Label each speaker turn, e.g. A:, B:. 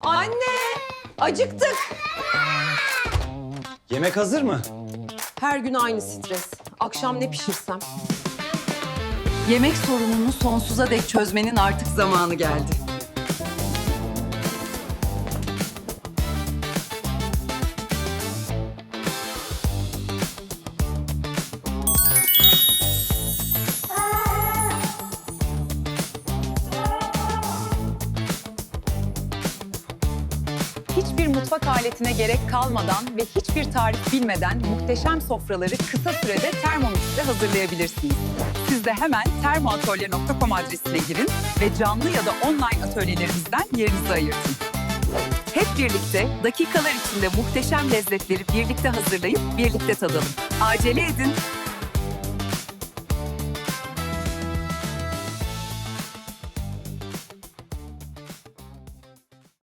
A: Anne! Acıktık.
B: Yemek hazır mı?
A: Her gün aynı stres. Akşam ne pişirsem?
C: Yemek sorununu sonsuza dek çözmenin artık zamanı geldi.
D: Hiçbir mutfak aletine gerek kalmadan ve hiçbir tarif bilmeden muhteşem sofraları kısa sürede Thermomix'te hazırlayabilirsiniz. Siz de hemen termoatölye.com adresine girin ve canlı ya da online atölyelerimizden yerinizi ayırtın. Hep birlikte dakikalar içinde muhteşem lezzetleri birlikte hazırlayıp birlikte tadalım. Acele edin,